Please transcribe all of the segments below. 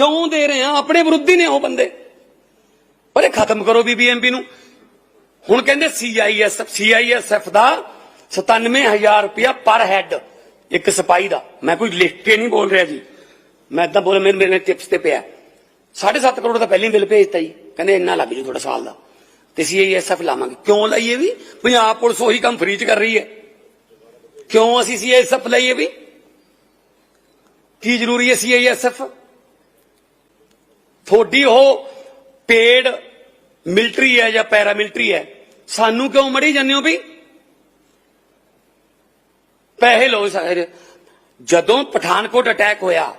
ਕਿਉਂ ਦੇ ਰਹੇ ਆ ਆਪਣੇ ਵਿਰੋਧੀ ਨੇ ਉਹ ਬੰਦੇ। ਪਰ ਇਹ ਖਤਮ ਕਰੋ ਬੀਬੀਐਮਪੀ ਨੂੰ। ਹੁਣ ਕਹਿੰਦੇ ਸੀਆਈਐਸਐਫ ਸੀਆਈਐਸਐਫ ਦਾ 97000 ਰੁਪਇਆ ਪਰ ਹੈੱਡ, ਇੱਕ ਸਿਪਾਹੀ ਦਾ। ਮੈਂ ਕੋਈ ਲਿਖ ਕੇ ਨਹੀਂ ਬੋਲ ਰਿਹਾ ਜੀ। ਮੈਂ ਇਦਾਂ ਬੋਲ ਮੇਰੇ ਮੇਰੇ ਟਿਪਸ ਤੇ ਪਿਆ। 7.5 ਕਰੋੜ ਦਾ ਪਹਿਲਾਂ ਹੀ ਬਿੱਲ ਭੇਜਤਾ ਜੀ। ਕਹਿੰਦੇ ਇੰਨਾ ਲੱਗ ਜੂ ਤੁਹਾਡਾ ਸਾਲ ਦਾ। ਤੇ ਸੀਆਈਐਸਐਫ ਲਾਵਾਂਗੇ। ਕਿਉਂ ਲਾਈਏ ਵੀ? ਪੰਜਾਬ ਪੁਲਿਸ ਉਹੀ ਕੰਮ ਫ੍ਰੀ ਚ ਕਰ ਰਹੀ ਹੈ। ਕਿਉਂ ਅਸੀਂ ਸੀਆਈਐਸਐਫ ਲਈਏ ਵੀ? ਕੀ ਜ਼ਰੂਰੀ ਹੈ ਸੀਆਈਐਸਐਫ ਤੁਹਾਡੀ ਉਹ ਪੇਡ ਮਿਲਟਰੀ ਹੈ ਜਾਂ ਪੈਰਾ ਮਿਲਟਰੀ ਹੈ? ਸਾਨੂੰ ਕਿਉਂ ਮੜੀ ਜਾਂਦੇ ਹੋ ਵੀ? ਪੈਸੇ ਲਓ ਸਾਰੇ। ਜਦੋਂ ਪਠਾਨਕੋਟ ਅਟੈਕ ਹੋਇਆ,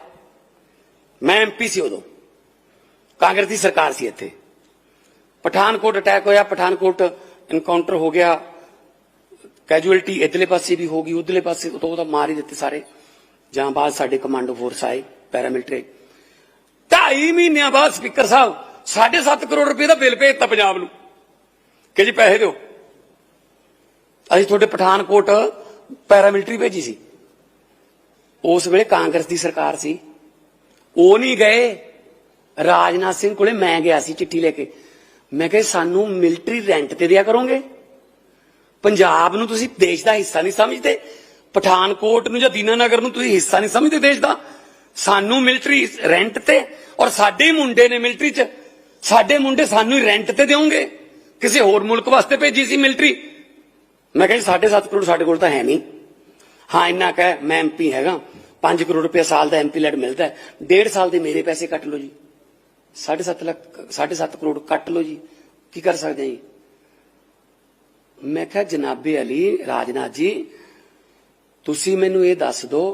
ਮੈਂ ਐਮਪੀ ਸੀ ਉਦੋਂ। ਕਾਂਗਰਸ ਦੀ ਸਰਕਾਰ ਸੀ ਇੱਥੇ। ਪਠਾਨਕੋਟ ਅਟੈਕ ਹੋਇਆ, ਪਠਾਨਕੋਟ ਇਨਕਾਊਂਟਰ ਹੋ ਗਿਆ। ਕੈਜੂਅਲਟੀ ਇਧਰਲੇ ਪਾਸੇ ਵੀ ਹੋ ਗਈ, ਉਧਰਲੇ ਪਾਸੇ ਤੋਂ ਉਹਦਾ ਮਾਰ ਹੀ ਦਿੱਤੇ ਸਾਰੇ। ਜਾਂ ਬਾਅਦ ਸਾਡੇ ਕਮਾਂਡੋ ਫੋਰਸ ਆਏ ਪੈਰਾਮਿਲਟਰੀ ਢਾਈ ਮਹੀਨਿਆਂ ਬਾਅਦ ਸਪੀਕਰ ਸਾਹਿਬ 7.5 ਕਰੋੜ ਰੁਪਏ ਦਾ ਬਿੱਲ ਭੇਜਤਾ ਪੰਜਾਬ ਨੂੰ। ਕਿ ਜੀ ਪੈਸੇ ਦਿਓ। ਅਸੀਂ ਤੁਹਾਡੇ ਪਠਾਨਕੋਟ ਪੈਰਾਮਿਲਟਰੀ ਭੇਜੀ ਸੀ। ਉਸ ਵੇਲੇ ਕਾਂਗਰਸ ਦੀ ਸਰਕਾਰ ਸੀ। ਉਹ ਨਹੀਂ ਗਏ। ਰਾਜਨਾਥ ਸਿੰਘ ਕੋਲੇ ਮੈਂ ਗਿਆ ਸੀ ਚਿੱਠੀ ਲੈ ਕੇ। ਮੈਂ ਕਿਹਾ, ਸਾਨੂੰ ਮਿਲਟਰੀ ਰੈਂਟ ਤੇ ਦਿਆ ਕਰੋਗੇ? ਪੰਜਾਬ ਨੂੰ ਤੁਸੀਂ ਦੇਸ਼ ਦਾ ਹਿੱਸਾ ਨਹੀਂ ਸਮਝਦੇ। ਪਠਾਨਕੋਟ ਨੂੰ ਜਾਂ ਦੀਨਾਨਗਰ ਨੂੰ ਤੁਸੀਂ ਹਿੱਸਾ ਨਹੀਂ ਸਮਝਦੇ ਦੇਸ਼ ਦਾ। ਸਾਨੂੰ ਮਿਲਟਰੀ ਰੈਂਟ ਤੇ ਔਰ ਸਾਡੇ ਹੀ ਮੁੰਡੇ ਨੇ ਮਿਲਟਰੀ 'ਚ, ਸਾਡੇ ਮੁੰਡੇ ਸਾਨੂੰ ਹੀ ਰੈਂਟ ਤੇ ਦਿਓਗੇ। ਕਿਸੇ ਹੋਰ ਮੁਲਕ ਵਾਸਤੇ ਭੇਜੀ ਸੀ ਮਿਲਟਰੀ ਮੈਂ ਕਿਹਾ ਜੀ 7.5 ਕਰੋੜ ਸਾਡੇ ਕੋਲ ਤਾਂ ਹੈ ਨਹੀਂ। ਹਾਂ, ਇੰਨਾ ਕਹਿ ਮੈਂ ਐਮਪੀ ਹੈਗਾ। 5 ਕਰੋੜ ਰੁਪਏ ਸਾਲ ਦਾ ਐਮਪੀ ਲੈਟ ਮਿਲਦਾ ਹੈ। ਡੇਢ ਸਾਲ ਦੇ ਮੇਰੇ ਪੈਸੇ ਕੱਟ ਲਓ ਜੀ। 7.5 ਲੱਖ 7.5 ਕਰੋੜ ਕੱਟ ਲਓ ਜੀ। ਕੀ ਕਰ ਸਕਦੇ ਜੀ? ਮੈਂ ਕਿਹਾ, ਜਨਾਬੇ ਅਲੀ, ਰਾਜਨਾਥ ਜੀ, ਤੁਸੀਂ ਮੈਨੂੰ ਇਹ ਦੱਸ ਦਿਓ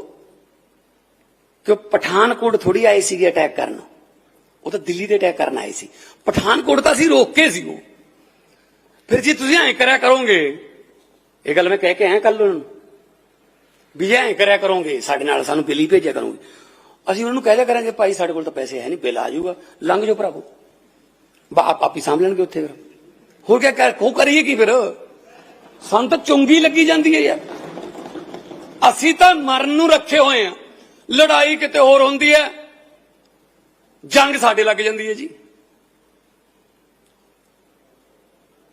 ਕਿ ਉਹ ਪਠਾਨਕੋਟ ਥੋੜੀ ਆਏ ਸੀਗੇ ਅਟੈਕ ਕਰਨ। ਉਹ ਤਾਂ ਦਿੱਲੀ ਦੇ ਅਟੈਕ ਕਰਨ ਆਏ ਸੀ। ਪਠਾਨਕੋਟ ਤਾਂ ਅਸੀਂ ਰੋਕ ਕੇ ਸੀ ਉਹ। ਫਿਰ ਜੀ ਤੁਸੀਂ ਐਂ ਕਰਿਆ ਕਰੋਗੇ, ਇਹ ਗੱਲ ਮੈਂ ਕਹਿ ਕੇ ਆਇਆ ਕੱਲ ਨੂੰ ਵੀ ਜੇ ਐਂ ਕਰਿਆ ਕਰੋਗੇ, ਸਾਡੇ ਨਾਲ ਸਾਨੂੰ ਬਿੱਲ ਹੀ ਭੇਜਿਆ ਕਰੋਗੇ। ਅਸੀਂ ਉਹਨਾਂ ਨੂੰ ਕਹਿ ਦਿਆ ਕਰਾਂਗੇ, ਭਾਈ, ਸਾਡੇ ਕੋਲ ਤਾਂ ਪੈਸੇ ਹੈ ਨਹੀਂ, ਬਿੱਲ ਆ ਜਾਊਗਾ। ਲੰਘ ਜਾਓ ਭਰਾਵੋ। ਬਾ, ਆਪ, ਆਪੀ ਸਾਂਭ ਲੈਣਗੇ ਉੱਥੇ ਫਿਰ। ਹੋਰ ਕਿਆ ਕਰ ਕੋ ਕਰੀਏ ਕੀ ਫਿਰ? ਸਾਨੂੰ ਤਾਂ ਚੁੰਗੀ ਲੱਗੀ ਜਾਂਦੀ ਹੈ ਯਾਰ। ਅਸੀਂ ਤਾਂ ਮਰਨ ਨੂੰ ਰੱਖੇ ਹੋਏ ਆ ਲੜਾਈ ਕਿਤੇ ਹੋਰ ਹੁੰਦੀ ਹੈ। ਜੰਗ ਸਾਡੇ ਲੱਗ ਜਾਂਦੀ ਹੈ ਜੀ।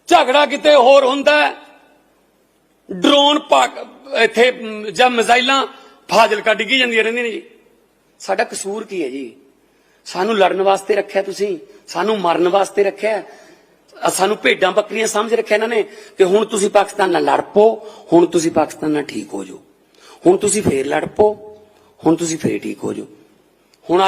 ਝਗੜਾ ਕਿਤੇ ਹੋਰ ਹੁੰਦਾ ਡਰੋਨ ਪਾਕ, ਇੱਥੇ, ਜਾਂ ਮਿਜ਼ਾਈਲਾਂ ਫਾਜ਼ਿਲਕਾ ਡਿੱਗੀ ਜਾਂਦੀਆਂ ਰਹਿੰਦੀਆਂ ਨੇ ਜੀ। ਸਾਡਾ ਕਸੂਰ ਕੀ ਹੈ ਜੀ? ਸਾਨੂੰ ਲੜਨ ਵਾਸਤੇ ਰੱਖਿਆ ਤੁਸੀਂ, ਸਾਨੂੰ ਮਰਨ ਵਾਸਤੇ ਰੱਖਿਆ। ਸਾਨੂੰ ਭੇਡਾਂ ਬੱਕਰੀਆਂ ਸਮਝ ਰੱਖਿਆ ਇਹਨਾਂ ਨੇ ਕਿ ਹੁਣ ਤੁਸੀਂ ਪਾਕਿਸਤਾਨ ਨਾਲ ਲੜ ਪੋ ਹੁਣ ਤੁਸੀਂ ਪਾਕਿਸਤਾਨ ਨਾਲ ਠੀਕ ਹੋ ਜਾਓ। ਹੁਣ ਤੁਸੀਂ ਫੇਰ ਲੜ ਪੋ ਹੁਣ ਤੁਸੀਂ ਫੇਰ ਠੀਕ ਹੋ ਜਾਓ। ਹੁਣ